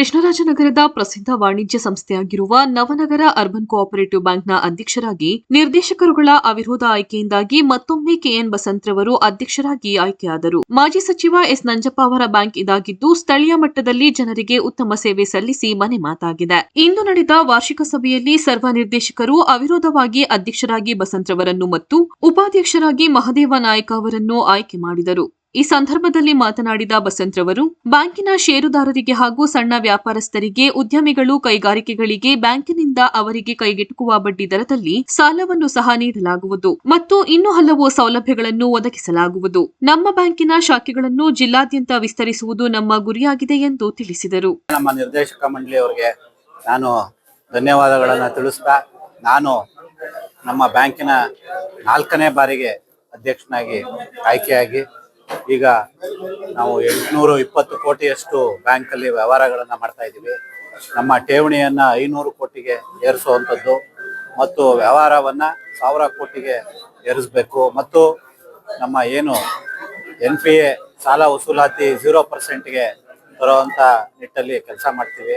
ಕೃಷ್ಣರಾಜನಗರದ ಪ್ರಸಿದ್ಧ ವಾಣಿಜ್ಯ ಸಂಸ್ಥೆಯಾಗಿರುವ Navanagar urban cooperative ಬ್ಯಾಂಕ್ನ ಅಧ್ಯಕ್ಷರಾಗಿ ನಿರ್ದೇಶಕರುಗಳ ಅವಿರೋಧ ಆಯ್ಕೆಯಿಂದಾಗಿ ಮತ್ತೊಮ್ಮೆ ಕೆಎನ್ ಬಸಂತ್ರವರು ಅಧ್ಯಕ್ಷರಾಗಿ ಆಯ್ಕೆಯಾದರು. ಮಾಜಿ ಸಚಿವ ಎಸ್ ನಂಜಪ್ಪ ಅವರ ಬ್ಯಾಂಕ್ ಇದಾಗಿದ್ದು, ಸ್ಥಳೀಯ ಮಟ್ಟದಲ್ಲಿ ಜನರಿಗೆ ಉತ್ತಮ ಸೇವೆ ಸಲ್ಲಿಸಿ ಮನೆ ಮಾತಾಗಿದೆ. ಇಂದು ನಡೆದ ವಾರ್ಷಿಕ ಸಭೆಯಲ್ಲಿ ಸರ್ವ ನಿರ್ದೇಶಕರು ಅವಿರೋಧವಾಗಿ ಅಧ್ಯಕ್ಷರಾಗಿ ಬಸಂತ್ರವರನ್ನು ಮತ್ತು ಉಪಾಧ್ಯಕ್ಷರಾಗಿ ಮಹದೇವ ನಾಯಕ ಅವರನ್ನು ಆಯ್ಕೆ ಮಾಡಿದರು. ಈ ಸಂದರ್ಭದಲ್ಲಿ ಮಾತನಾಡಿದ ಬಸಂತ್ರವರು ಬ್ಯಾಂಕಿನ ಷೇರುದಾರರಿಗೆ ಹಾಗೂ ಸಣ್ಣ ವ್ಯಾಪಾರಸ್ಥರಿಗೆ ಉದ್ಯಮಿಗಳು ಕೈಗಾರಿಕೆಗಳಿಗೆ ಬ್ಯಾಂಕಿನಿಂದ ಅವರಿಗೆ ಕೈಗೆಟುಕುವ ಬಡ್ಡಿ ದರದಲ್ಲಿ ಸಾಲವನ್ನು ಸಹ ನೀಡಲಾಗುವುದು ಮತ್ತು ಇನ್ನು ಹಲವು ಸೌಲಭ್ಯಗಳನ್ನು ಒದಗಿಸಲಾಗುವುದು. ನಮ್ಮ ಬ್ಯಾಂಕಿನ ಶಾಖೆಗಳನ್ನು ಜಿಲ್ಲಾದ್ಯಂತ ವಿಸ್ತರಿಸುವುದು ನಮ್ಮ ಗುರಿಯಾಗಿದೆ ಎಂದು ತಿಳಿಸಿದರು. ನಮ್ಮ ನಿರ್ದೇಶಕ ಮಂಡಳಿಯವರಿಗೆ ನಾನು ಧನ್ಯವಾದಗಳನ್ನು ತಿಳಿಸ್ತಾ, ನಾನು ನಮ್ಮ ಬ್ಯಾಂಕಿನ ನಾಲ್ಕನೇ ಬಾರಿಗೆ ಅಧ್ಯಕ್ಷನಾಗಿ ಆಯ್ಕೆಯಾಗಿ ಈಗ ನಾವು ಎಂಟುನೂರು ಇಪ್ಪತ್ತು ಕೋಟಿಯಷ್ಟು ಬ್ಯಾಂಕಲ್ಲಿ ವ್ಯವಹಾರಗಳನ್ನು ಮಾಡ್ತಾ ಇದ್ದೀವಿ. ನಮ್ಮ ಠೇವಣಿಯನ್ನು ಐನೂರು ಕೋಟಿಗೆ ಏರಿಸುವಂಥದ್ದು ಮತ್ತು ವ್ಯವಹಾರವನ್ನು ಸಾವಿರ ಕೋಟಿಗೆ ಏರಿಸಬೇಕು. ಮತ್ತು ನಮ್ಮ ಏನು ಎನ್ ಪಿ ಎ ಸಾಲ ವಸೂಲಾತಿ ಝೀರೋ ಪರ್ಸೆಂಟ್ಗೆ ಬರುವಂಥ ನಿಟ್ಟಲ್ಲಿ ಕೆಲಸ ಮಾಡ್ತೀವಿ.